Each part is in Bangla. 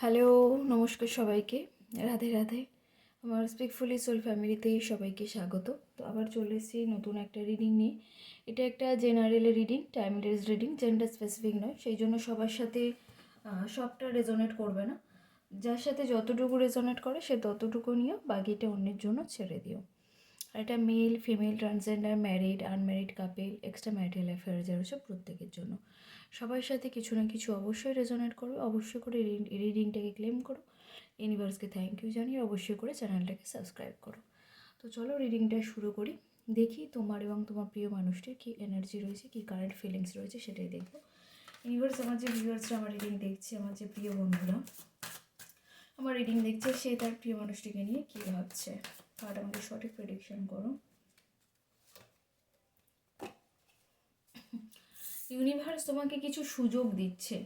হ্যালো, নমস্কার সবাইকে। রাধে রাধে। আমার স্পিকফুলি সোল ফ্যামিলিতে সবাইকে স্বাগত। তো আবার চলে এসেছি নতুন একটা রিডিং নিয়ে। এটা একটা general reading timeless reading gender specific নয়। সেই জন্য সবার সাথে সবটা রেজোনেট করবে না। যার সাথে যতটুকু রেজোনেট করে, সে ততটুকু নিও, বাকিটা অন্যের জন্য ছেড়ে দিও। আর এটা male female transgender married unmarried couple extra marital affair যারা হচ্ছে প্রত্যেকের জন্য। সবার সাথে কিছু না কিছু অবশ্যই রেজোনেট করবে, অবশ্যই করে রিডিংটাকে ক্লেম করো। ইউনিভার্সকে থ্যাংক ইউ জানিয়ে অবশ্যই করে চ্যানেলটাকে সাবস্ক্রাইব করো। তো চলো রিডিংটা শুরু করি। দেখি তোমার এবং তোমার প্রিয় মানুষটির কী এনার্জি রয়েছে, কী কারেন্ট ফিলিংস রয়েছে সেটাই দেখব। ইউনিভার্স আমার যে ভিউয়ার্সরা আমার রিডিং দেখছে, আমার যে প্রিয় বন্ধুরা, আমার রিডিং দেখছে, সে তার প্রিয় মানুষটিকে নিয়ে কী ভাবছে? কার্ড আমাকে সঠিক প্রেডিকশন করো। ইউনিভার্স তোমাকে কিছু সুযোগ দিচ্ছে।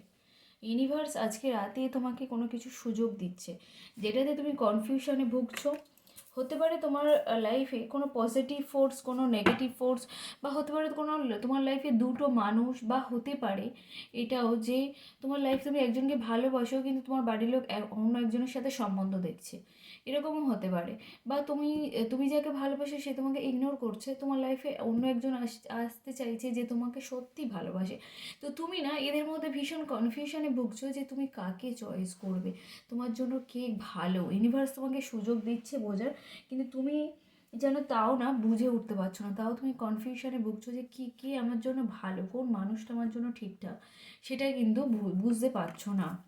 ইউনিভার্স আজকে রাতে তোমাকে কোনো কিছু সুযোগ দিচ্ছে। যেটাতে তুমি কনফিউশনে ভুগছো। হতে পারে তোমার লাইফে কোনো পজিটিভ ফোর্স কোনো নেগেটিভ ফোর্স বা হতে পারে কোনো, তোমার লাইফে দুটো মানুষ, বা হতে পারে এটাও যে তোমার লাইফ তুমি একজনকে ভালোবাসো, কিন্তু তোমার বাড়ির লোক অন্য একজনের সাথে সম্বন্ধ দেখছে। এরকমও হতে পারে। বা তুমি তুমি যাকে ভালোবাসো সে তোমাকে ইগনোর করছে, তোমার লাইফে অন্য একজন আস- আসতে চাইছে যে তোমাকে সত্যি ভালোবাসে। তো তুমি না এদের মধ্যে ভীষণ কনফিউশনে ভুগছো যে তুমি কাকে চয়েস করবে? তোমার জন্য কে ভালো? ইউনিভার্স তোমাকে সুযোগ দিচ্ছে বোঝার, কিন্তু তুমি যেন তাও না বুঝে উঠতে পারছ না। তাও তুমি কনফিউশনে ভুগছো যে কী, কে আমার জন্য ভালো? কোন মানুষটা আমার জন্য ঠিকঠাক? সেটা কিন্তু বুঝতে পারছ না।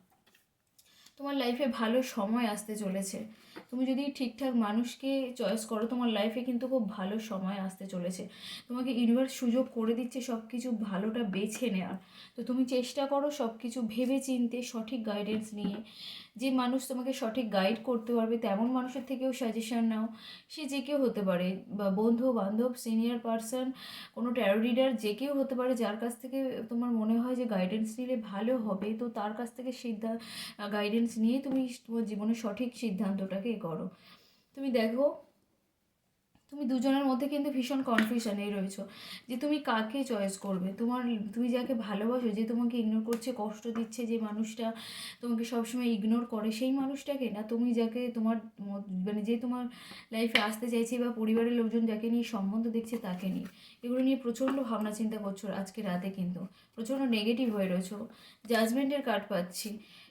তোমার লাইফে ভালো সময় আসতে চলেছে। তুমি যদি ঠিকঠাক মানুষকে চয়েস করো, তোমার লাইফে কিন্তু খুব ভালো সময় আসতে চলেছে। তোমাকে ইউনিভার্স সুযোগ করে দিচ্ছে সব কিছু ভালোটা বেছে নেওয়ার তো তুমি চেষ্টা করো সব কিছু ভেবে চিনতে সঠিক গাইডেন্স নিয়ে। যে মানুষ তোমাকে সঠিক গাইড করতে পারবে, তেমন মানুষের থেকেও সাজেশন নাও। সে যে কেউ হতে পারে, বা বন্ধু বান্ধব সিনিয়র পার্সন কোনো ট্যারো রিডার যে কেউ হতে পারে, যার কাছ থেকে তোমার মনে হয় যে গাইডেন্স নিলে ভালো হবে, তো তার কাছ থেকে সিদ্ধান্ত গাইডেন্স নিয়ে তুমি তোমার জীবনের সঠিক সিদ্ধান্তটাকে করো তুমি দেখো, তুমি দুজনের মধ্যে কিন্তু ভীষণ কনফিউশনেই রয়েছো যে তুমি কাকে চয়েস করবে? তোমার, তুমি যাকে ভালোবাসো, যে তোমাকে ইগনোর করছে, কষ্ট দিচ্ছে, যে মানুষটা তোমাকে সবসময় ইগনোর করে, সেই মানুষটাকে না তুমি যাকে তোমার মানে যে তোমার লাইফে আসতে চাইছে বা পরিবারের লোকজন যাকে নিয়ে সম্বন্ধ দেখছে তাকে নিয়ে। এগুলো নিয়ে প্রচণ্ড ভাবনা চিন্তা করছ আজকে রাতে কিন্তু। প্রচণ্ড নেগেটিভ হয়ে রয়েছো। জাজমেন্টের কার্ড পাচ্ছি।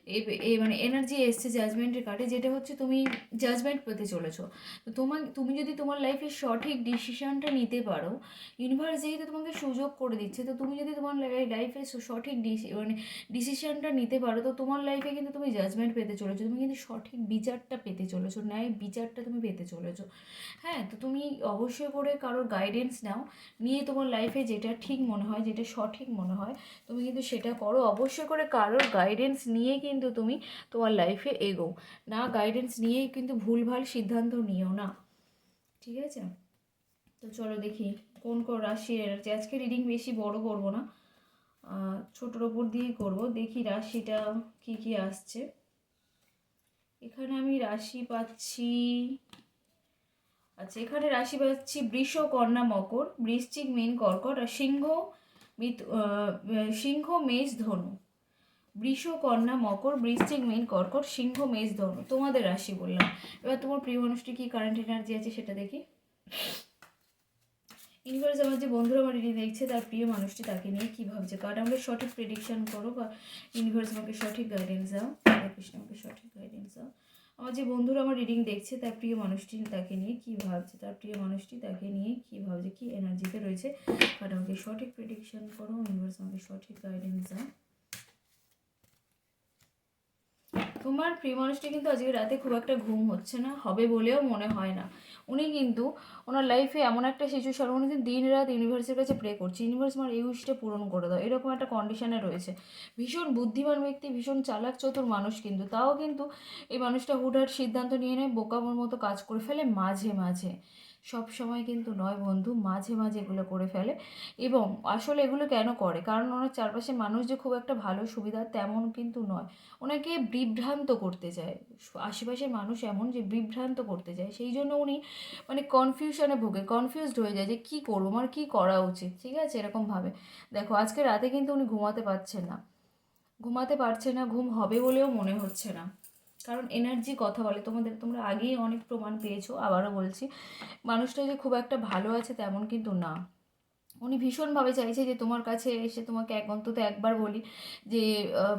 এ- এ মানে এনার্জি এসছে জাজমেন্টের কার্ডে যেটা হচ্ছে তুমি জাজমেন্ট পেতে চলেছো। তো তোমার, তুমি যদি তোমার লাইফে সঠিক ডিসিশনটা নিতে পারো ইউনিভার্স যেহেতু তোমাকে সুযোগ করে দিচ্ছে, তো তুমি যদি তোমার লাইফে সঠিক মানে ডিসিশনটা নিতে পারো, তো তোমার লাইফে কিন্তু তুমি জাজমেন্ট পেতে চলেছো। তুমি কিন্তু সঠিক বিচারটা পেতে চলেছো, ন্যায় বিচারটা তুমি পেতে চলেছো। হ্যাঁ তো তুমি অবশ্যই করে কারোর গাইডেন্স নাও, নিয়ে তোমার লাইফে যেটা ঠিক মনে হয়, যেটা সঠিক মনে হয়, তুমি কিন্তু সেটা করো। অবশ্যই করে কারোর গাইডেন্স নিয়ে কিন্তু তুমি তোমার লাইফে এগো না গাইডেন্স নিয়েই কিন্তু ভুলভাল সিদ্ধান্ত নিও না। ঠিক আছে? তো চলো দেখি কোন কোন রাশির এনার্জি। আজকে রিডিং বেশি বড় করব না। ছোটোর ওপর দিয়েই করব। দেখি রাশিটা কি কি আসছে। এখানে আমি রাশি পাচ্ছি আচ্ছা এখানে রাশি পাচ্ছি বৃষ, কন্যা, মকর। বৃশ্চিক, মীন, কর্কট। আর সিংহ সিংহ, মেষ, ধনু। বৃষ কন্যা মকর, বৃশ্চিক মীন, কর্কট, সিংহ, মেষ, ধনু। তোমাদের রাশি বললাম। এবার তোমার প্রিয় মানুষটি কি কারেন্ট এনার্জি আছে সেটা দেখি। ইউনিভার্স আমার যে বন্ধুরা আমার রিডিং দেখছে, তার প্রিয় মানুষটি তাকে নিয়ে কী ভাবছে? কারণ আমাকে সঠিক প্রেডিকশন করো বা ইউনিভার্স আমাকে সঠিক গাইডেন্স দাও। কৃষ্ণ আমাকে সঠিক গাইডেন্স দাও। আমার যে বন্ধুরা আমার রিডিং দেখছে, তার প্রিয় মানুষটি তাকে নিয়ে কী ভাবছে? তার প্রিয় মানুষটি তাকে নিয়ে কী ভাবছে? কী এনার্জিতে রয়েছে? কারণ আমাকে সঠিক প্রেডিকশন করো ইউনিভার্স আমাকে সঠিক গাইডেন্স দাও। তোমার প্রিয় মানুষটি কিন্তু আজকে রাতে খুব একটা ঘুম হচ্ছে না, হবে বলেও মনে হয় না। উনি কিন্তু ওনার লাইফে এমন একটা সিচুয়েশন উনি কিন্তু দিন রাত ইউনিভার্সের কাছে প্রে করছে ইউনিভার্স আমার এই উইশটা পূরণ করে দাও, এরকম একটা কন্ডিশনে রয়েছে। ভীষণ বুদ্ধিমান ব্যক্তি, ভীষণ চালাক চতুর মানুষ কিন্তু, তাও কিন্তু এই মানুষটা হুটহাট সিদ্ধান্ত নিয়ে নেয়, বোকামোর মতো কাজ করে ফেলে মাঝে মাঝে। সব সময় কিন্তু নয় বন্ধু, মাঝে মাঝে এগুলো করে ফেলে। এবং আসলে এগুলো কেন করে? কারণ ওনার চারপাশে মানুষ যে খুব একটা ভালো সুবিধা তেমন কিন্তু নয়। ওনাকে বিভ্রান্ত করতে চায়। আশেপাশের মানুষ এমন যে বিভ্রান্ত করতে চায়। সেই জন্য উনি মানে কনফিউশনে ভোগে কনফিউজড হয়ে যায় যে কী করব আমার কী করা উচিত? ঠিক আছে? এরকমভাবে। দেখো, আজকে রাতে কিন্তু উনি ঘুমাতে পারছেন না। ঘুমাতে পারছে না, ঘুম হবে বলেও মনে হচ্ছে না। কারণ এনার্জি কথা বলে। তোমাদের, তোমরা আগেই অনেক প্রমাণ পেয়েছ, আবারও বলছি। মানুষটা যে খুব একটা ভালো আছে তেমন কিন্তু না। উনি ভীষণভাবে চাইছে যে তোমার কাছে এসে তোমাকে এক, অন্তত একবার বলি যে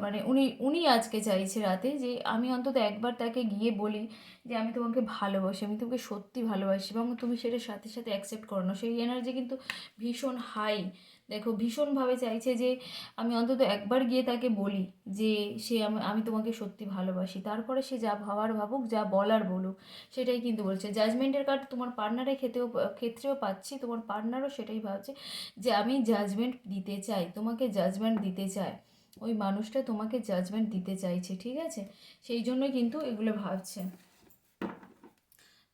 মানে উনি উনি আজকে চাইছে রাতে যে, আমি অন্তত একবার তাকে গিয়ে বলি যে আমি তোমাকে ভালোবাসি, আমি তোমাকে সত্যি ভালোবাসি এবং তুমি সেটা সাথে সাথে অ্যাকসেপ্ট করো না। সেই এনার্জি কিন্তু ভীষণ হাই দেখো, ভীষণভাবে চাইছে যে আমি অন্তত একবার গিয়ে তাকে বলি যে সে আমি তোমাকে সত্যি ভালোবাসি। তারপরে সে যা ভাবার ভাবুক, যা বলার বলুক, সেটাই কিন্তু বলছে। জাজমেন্টের কার্ড তোমার পার্টনারে খেতেও ক্ষেত্রেও পাচ্ছি, তোমার পার্টনারও সেটাই ভাবছে যে আমি জাজমেন্ট দিতে চাই, তোমাকে জাজমেন্ট দিতে চাই। ওই মানুষটা তোমাকে জাজমেন্ট দিতে চাইছে, ঠিক আছে? সেই জন্যই কিন্তু এগুলো ভাবছে।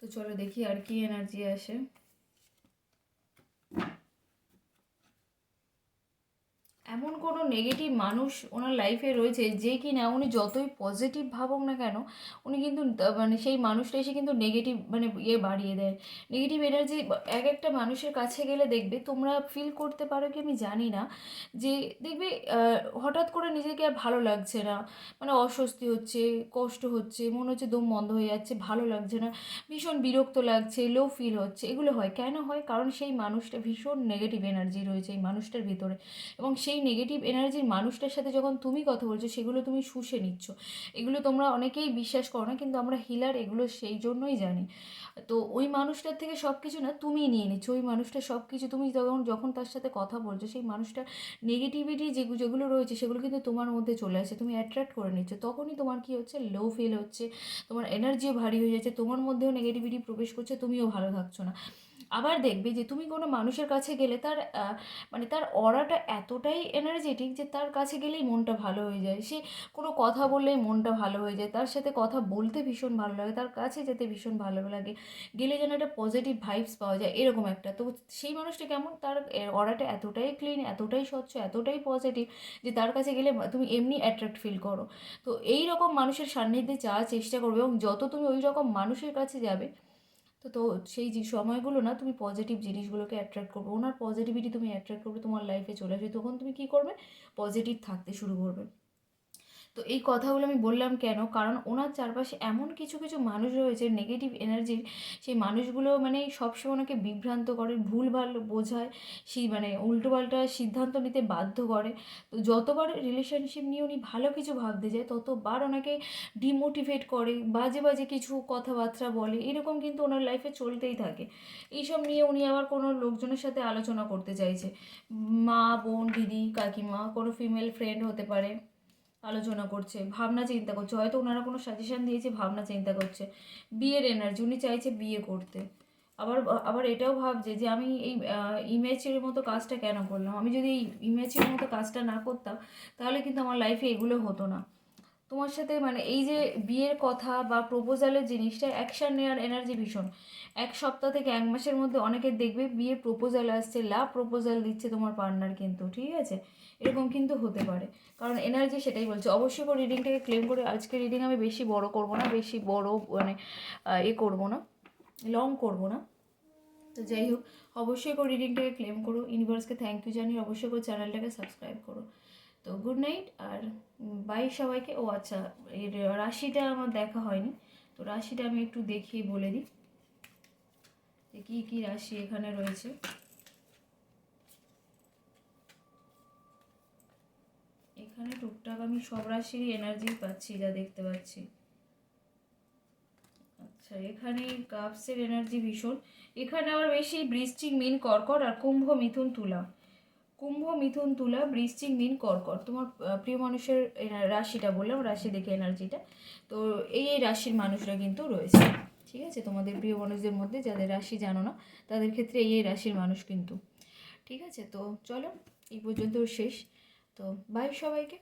তো চলো দেখি আর কি এনার্জি আসে। এমন কোনো নেগেটিভ মানুষ ওনার লাইফে রয়েছে যে কি না উনি যতই পজিটিভ ভাবুক না কেন, উনি কিন্তু মানে সেই মানুষটা এসে কিন্তু নেগেটিভ মানে ইয়ে বাড়িয়ে দেয়। নেগেটিভ এনার্জি এক একটা মানুষের কাছে গেলে দেখবে তোমরা ফিল করতে পারো কি আমি জানি না, যে দেখবে হঠাৎ করে নিজেকে আর ভালো লাগছে না। মানে অস্বস্তি হচ্ছে, কষ্ট হচ্ছে, মনে হচ্ছে দম বন্ধ হয়ে যাচ্ছে, ভালো লাগছে না, ভীষণ বিরক্ত লাগছে লো ফিল হচ্ছে, এগুলো হয়। কেন হয়? কারণ সেই মানুষটা ভীষণ নেগেটিভ এনার্জি রয়েছে এই মানুষটার ভিতরে। এবং সেই নেগেটিভ এনার্জির মানুষটার সাথে যখন তুমি কথা বলছো, সেগুলো তুমি শুষে নিচ্ছ। এগুলো তোমরা অনেকেই বিশ্বাস করো না, কিন্তু আমরা হিলার এগুলো সেই জন্যই জানি। তো ওই মানুষটার থেকে সব কিছু না তুমি নিয়ে নিচ্ছ। ওই মানুষটা সব কিছু তুমি যখন যখন তার সাথে কথা বলছো, সেই মানুষটার নেগেটিভিটি যেগুলো যেগুলো রয়েছে, সেগুলো কিন্তু তোমার মধ্যে চলে আসে তুমি অ্যাট্রাক্ট করে নিচ্ছ। তখনই তোমার কি হচ্ছে? লো ফিল হচ্ছে। তোমার এনার্জিও ভারী হয়ে যাচ্ছে। তোমার মধ্যেও নেগেটিভিটি প্রবেশ করছে। তুমিও ভালো থাকছো না। আবার দেখবে যে তুমি কোনো মানুষের কাছে গেলে তার মানে তার অরাটা এতটাই এনার্জেটিক যে তার কাছে গেলেই মনটা ভালো হয়ে যায়। সে কোনো কথা বললেই মনটা ভালো হয়ে যায়। তার সাথে কথা বলতে ভীষণ ভালো লাগে। তার কাছে যেতে ভীষণ ভালো লাগে। গেলে যেন একটা পজিটিভ ভাইবস পাওয়া যায়, এরকম একটা। তো সেই মানুষটা কেমন? তার অরাটা এতটাই ক্লিন এতটাই স্বচ্ছ, এতটাই পজিটিভ যে তার কাছে গেলে তুমি এমনি অ্যাট্রাক্ট ফিল করো। তো এই রকম মানুষের সান্নিধ্যে যাওয়ার চেষ্টা করবে এবং যত তুমি ওই রকম মানুষের কাছে যাবে তো তো সেই যে সময়গুলো না তুমি পজিটিভ জিনিসগুলোকে অ্যাট্রাক্ট করবে। ওনার পজিটিভিটি তুমি অ্যাট্রাক্ট করবে তোমার লাইফে চলে আসবে। তখন তুমি কী করবে? পজিটিভ থাকতে শুরু করবে। তো এই কথাগুলো আমি বললাম কেন? কারণ ওনার চারপাশে এমন কিছু কিছু মানুষ রয়েছে নেগেটিভ এনার্জির সেই মানুষগুলো মানে সবসময় ওনাকে বিভ্রান্ত করে ভুল ভুলভাল বোঝায়, সেই মানে উল্টোপাল্টা সিদ্ধান্ত নিতে বাধ্য করে। তো যতবার রিলেশনশিপ নিয়ে উনি ভালো কিছু ভাবতে যায়, ততবার ওনাকে ডিমোটিভেট করে, বাজে বাজে কিছু কথাবার্তা বলে, এরকম কিন্তু ওনার লাইফে চলতেই থাকে। এইসব নিয়ে উনি আবার কোনো লোকজনের সাথে আলোচনা করতে চাইছে। মা, বোন, দিদি, কাকিমা, কোনো ফিমেল ফ্রেন্ড হতে পারে। আলোচনা করছে, ভাবনা চিন্তা করছে। হয়তো ওনারা কোনো সাজেশান দিয়েছে, ভাবনা চিন্তা করছে। বিয়ের এনার্জি উনি চাইছে বিয়ে করতে। আবার আবার এটাও ভাবছে যে আমি এই ইমেজের মতো কাজটা কেন করলাম? আমি যদি এই ইমেজের মতো কাজটা না করতাম, তাহলে কিন্তু আমার লাইফে এগুলো হতো না। তোমার সাথে মানে এই যে বিয়ের কথা বা প্রপোজালের জিনিসটা অ্যাকশান নেওয়ার এনার্জি ভীষণ। এক সপ্তাহ থেকে এক মাসের মধ্যে অনেকে দেখবে বিয়ের প্রপোজাল আসছে লাভ প্রপোজাল দিচ্ছে তোমার পার্টনার কিন্তু, ঠিক আছে? এরকম কিন্তু হতে পারে। কারণ এনার্জি সেটাই বলছে। অবশ্যই করে রিডিংটাকে ক্লেম করে, আজকে রিডিং আমি বেশি বড় করব না, বেশি বড় মানে এ করব না লং করব না। তো যাই হোক, অবশ্যই করে রিডিংটাকে ক্লেম করো। ইউনিভার্সকে থ্যাংক ইউ জানিয়ে অবশ্যই করে চ্যানেলটাকে সাবস্ক্রাইব করো। তো গুড নাইট আর বাই সবাইকে। ও আচ্ছা এর রাশিটা আমার দেখা হয়নি। তো রাশিটা আমি একটু দেখিয়ে বলে দিই যে কী কী রাশি এখানে রয়েছে। এখানে টুকটাক আমি সব রাশিরই এনার্জি পাচ্ছি, যা দেখতে পাচ্ছি। আচ্ছা এখানে কাপসের এনার্জি ভীষণ। এখানে আবার বেশি বৃষ্টি, মিন কর্কট আর কুম্ভ মিথুন তুলা। কুম্ভ, মিথুন, তুলা, বৃশ্চিক, মিন, কর্কট। তোমার প্রিয় মানুষের রাশিটা বললাম, রাশি দেখে এনার্জিটা। তো এই এই রাশির মানুষরা কিন্তু রয়েছে। ঠিক আছে? তোমাদের প্রিয় মানুষদের মধ্যে যাদের রাশি জানো না, তাদের ক্ষেত্রে এই এই রাশির মানুষ কিন্তু। ঠিক আছে? তো চলো, এই পর্যন্ত শেষ। তো বাই সবাইকে।